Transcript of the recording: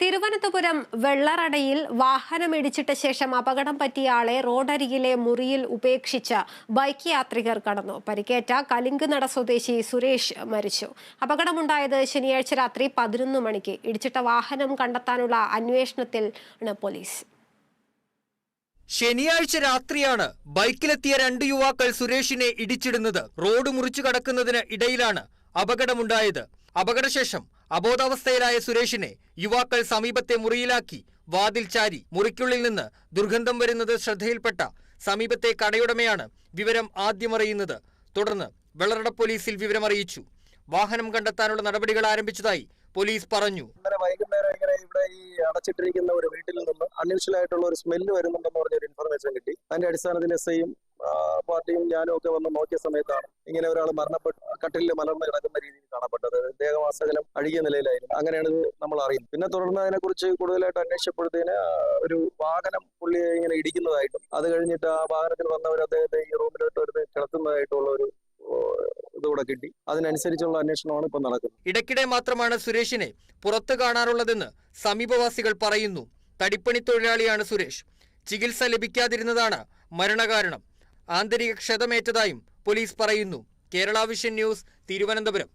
തിരുവനന്തപുരം വെള്ളറടയിൽ വാഹനമിടിച്ചിട്ട ശേഷം അപകടം പറ്റിയ ആളെ റോഡരികിലെ മുറിയിൽ ഉപേക്ഷിച്ച ബൈക്ക് യാത്രികർ കടന്നു. പരിക്കേറ്റ കലിങ്കുനട സ്വദേശി സുരേഷ് മരിച്ചു. അപകടമുണ്ടായത് ശനിയാഴ്ച രാത്രി പതിനൊന്ന് മണിക്ക്. ഇടിച്ചിട്ട വാഹനം കണ്ടെത്താനുള്ള അന്വേഷണത്തിൽ പോലീസ്. ശനിയാഴ്ച രാത്രിയാണ് ബൈക്കിലെത്തിയ രണ്ട് യുവാക്കൾ സുരേഷിനെ ഇടിച്ചിടുന്നത്. റോഡ് മുറിച്ചു കടക്കുന്നതിന് ഇടയിലാണ് അപകടമുണ്ടായത്. അപകടശേഷം അബോധാവസ്ഥയിലായ സുരേഷിനെ യുവാക്കൾ സമീപത്തെ മുറിയിലാക്കി വാതിൽ ചാരി മുറിക്കുള്ളിൽ നിന്ന് ദുർഗന്ധം വരുന്നത് ശ്രദ്ധയിൽപ്പെട്ട സമീപത്തെ കടയുടമയാണ് വിവരം ആദ്യമറിയുന്നത്. തുടർന്ന് വെള്ളറട പോലീസിൽ വിവരമറിയിച്ചു. വാഹനം കണ്ടെത്താനുള്ള നടപടികൾ ആരംഭിച്ചതായി പോലീസ് പറഞ്ഞു. വൈകുന്നേരം ഈ അടച്ചിട്ടിരിക്കുന്ന ഒരു വീട്ടിൽ നിന്ന് അൺയൂഷ്വൽ ആയിട്ടുള്ള ഒരു സ്മെല്ല് വരുന്നുണ്ടെന്ന് പറഞ്ഞ ഒരു ഇൻഫർമേഷൻ കിട്ടി. അതിന്റെ അടിസ്ഥാനത്തിൽ എസ് ഐയും പാർട്ടിയും ഞാനും ഒക്കെ വന്ന് നോക്കിയ സമയത്താണ് ഇങ്ങനെ ഒരാൾ മരണപ്പെട്ട് കട്ടിലിൽ മലർന്ന് കിടക്കുന്ന രീതിയിൽ കാണപ്പെട്ടത്. ദേഹവാസകലം അഴുകിയ നിലയിലായിരുന്നു. അങ്ങനെയാണ് നമ്മൾ അറിയുന്നത്. പിന്നെ തുടർന്ന് അതിനെക്കുറിച്ച് കൂടുതലായിട്ട് അന്വേഷിച്ചപ്പോഴത്തേന് ഒരു വാഹനം പുള്ളി ഇങ്ങനെ ഇടിക്കുന്നതായിട്ടും അത് കഴിഞ്ഞിട്ട് ആ വാഹനത്തിൽ വന്നവർ അദ്ദേഹത്തെ ഈ റൂമിലോട്ട് എടുത്ത് കിടത്തുന്നതായിട്ടുള്ള ഒരു ഇതുകൂടെ കിട്ടി. അതിനനുസരിച്ചുള്ള അന്വേഷണമാണ് ഇപ്പൊ നടക്കുന്നത്. ഇടയ്ക്കിടെ മാത്രമാണ് സുരേഷിനെ പുറത്തു കാണാറുള്ളതെന്ന് സമീപവാസികൾ പറയുന്നു. തടിപ്പണി തൊഴിലാളിയാണ് സുരേഷ്. ചികിത്സ ലഭിക്കാതിരുന്നതാണ് മരണകാരണം. ആന്തരിക ക്ഷതമേറ്റതായും പോലീസ് പറയുന്നു. Kerala vision news Thiruvananthapuram.